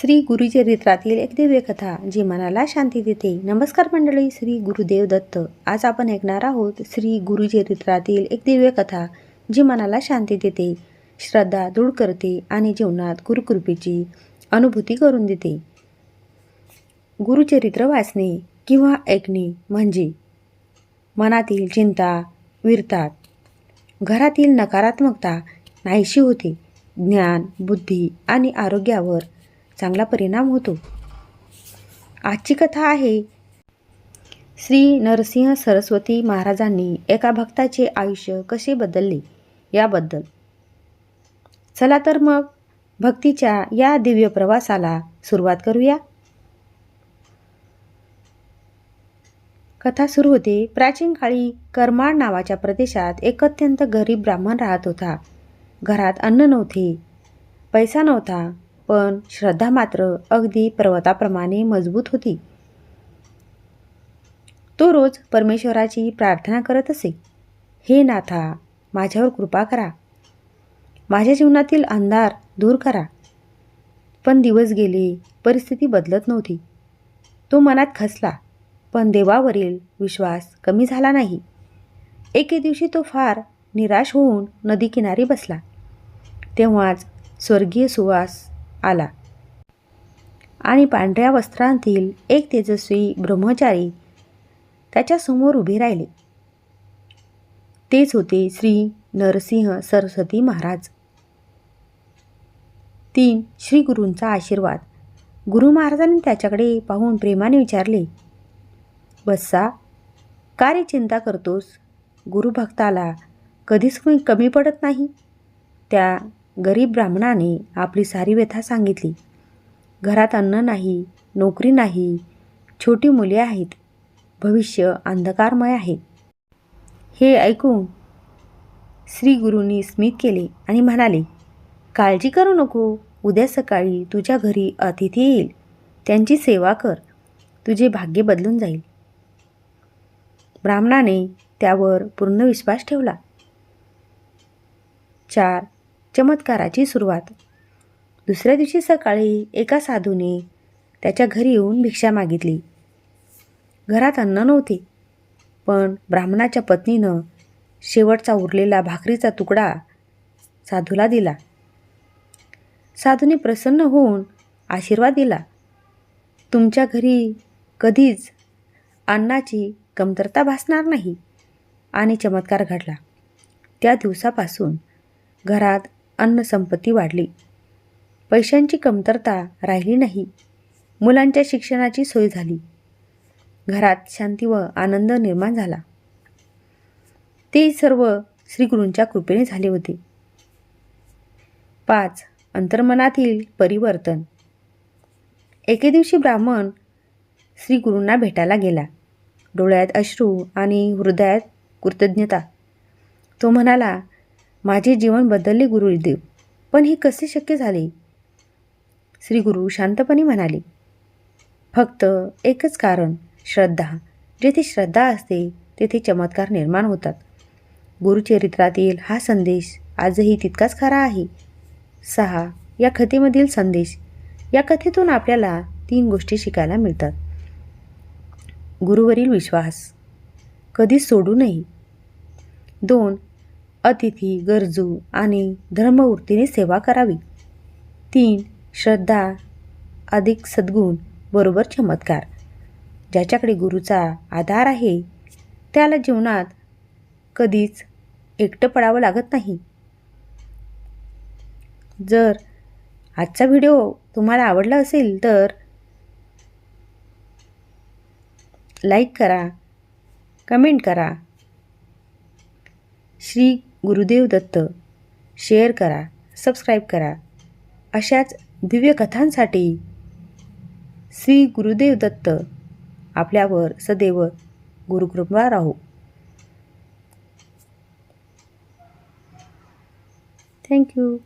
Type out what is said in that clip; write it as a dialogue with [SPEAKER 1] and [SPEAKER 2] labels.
[SPEAKER 1] श्री गुरुचरित्रातील एक दिव्य कथा जी मनाला शांती देते. नमस्कार मंडळी श्री गुरुदेव दत्त. आज आपण ऐकणार आहोत श्री गुरुचरित्रातील एक दिव्य कथा जी मनाला शांती देते श्रद्धा दृढ करते आणि जीवनात गुरुकृपेची अनुभूती करून देते. गुरुचरित्र वाचणे किंवा ऐकणे म्हणजे मनातील चिंता विरतात. घरातील नकारात्मकता नाहीशी होते. ज्ञान बुद्धी आणि आरोग्यावर चांगला परिणाम होतो. आजची कथा आहे श्री नरसिंह सरस्वती महाराजांनी एका भक्ताचे आयुष्य कसे बदलले याबद्दल. चला तर मग भक्तीच्या या दिव्य प्रवासाला सुरुवात करूया. कथा सुरू होते. प्राचीन काळी करमाळ नावाच्या प्रदेशात एक अत्यंत गरीब ब्राह्मण राहत होता. घरात अन्न नव्हते पैसा नव्हता पण श्रद्धा मात्र अगदी पर्वताप्रमाणे मजबूत होती. तो रोज परमेश्वराची प्रार्थना करत असे. हे नाथा माझ्यावर कृपा करा. माझ्या जीवनातील अंधार दूर करा. पण दिवस गेले परिस्थिती बदलत नव्हती. तो मनात खसला पण देवावरील विश्वास कमी झाला नाही. एके दिवशी तो फार निराश होऊन नदीकिनारी बसला. तेव्हाच स्वर्गीय सुवास आला. आणि पांढऱ्या वस्त्रांतील एक तेजस्वी ब्रह्मचारी त्याच्यासमोर उभे राहिले. तेच होते श्री नरसिंह सरस्वती महाराज. तीन श्री गुरूंचा आशीर्वाद. गुरु महाराजांनी त्याच्याकडे पाहून प्रेमाने विचारले बस्सा का रे चिंता करतोस? गुरुभक्ताला कधीच कोणी कमी पडत नाही? त्या गरीब ब्राह्मणाने आपली सारी व्यथा सांगितली. घरात अन्न नाही नोकरी नाही छोटी मुले आहेत भविष्य अंधकारमय आहे. हे ऐकून श्री गुरूंनी स्मित केले आणि म्हणाले काळजी करू नको. उद्या सकाळी तुझ्या घरी अतिथी येईल. त्यांची सेवा कर. तुझे भाग्य बदलून जाईल. ब्राह्मणाने त्यावर पूर्ण विश्वास ठेवला. चार चमत्काराची सुरुवात. दुसऱ्या दिवशी सकाळी एका साधूने त्याच्या घरी येऊन भिक्षा मागितली. घरात अन्न नव्हते पण ब्राह्मणाच्या पत्नीनं शेवटचा उरलेला भाकरीचा तुकडा साधूला दिला. साधूने प्रसन्न होऊन आशीर्वाद दिला. तुमच्या घरी कधीच अन्नाची कमतरता भासणार नाही आणि चमत्कार घडला. त्या दिवसापासून घरात अन्नसंपत्ती वाढली. पैशांची कमतरता राहिली नाही. मुलांच्या शिक्षणाची सोय झाली. घरात शांती व आनंद निर्माण झाला. ते सर्व श्रीगुरूंच्या कृपेने झाले होते. पाच. अंतर्मनातील परिवर्तन. एके दिवशी ब्राह्मण श्रीगुरूंना भेटायला गेला. डोळ्यात अश्रू आणि हृदयात कृतज्ञता. तो म्हणाला माझे जीवन बदलले गुरुदेव. पण हे कसे शक्य झाले? श्री गुरु शांतपणे म्हणाले फक्त एकच कारण श्रद्धा. जेथे श्रद्धा असते तेथे चमत्कार निर्माण होतात. गुरुचरित्रातील हा संदेश आजही तितकाच खरा आहे. सहा या कथेमधील संदेश. या कथेतून आपल्याला तीन गोष्टी शिकायला मिळतात. गुरुवरील विश्वास. कधीच सोडू नये. दोन अतिथी गरजू आणि धर्मवृत्तीने सेवा करावी. तीन श्रद्धा अधिक सद्गुण बरोबर चमत्कार. ज्याच्याकडे गुरुचा आधार आहे त्याला जीवनात कधीच एकटं पडावं लागत नाही. जर आजचा व्हिडिओ तुम्हाला आवडला असेल तर लाईक करा कमेंट करा. श्री गुरुदेव दत्त. शेअर करा सबस्क्राईब करा. अशाच दिव्य कथांसाठी श्री गुरुदेव दत्त आपल्यावर सदैव गुरुकृपा राहो. थँक्यू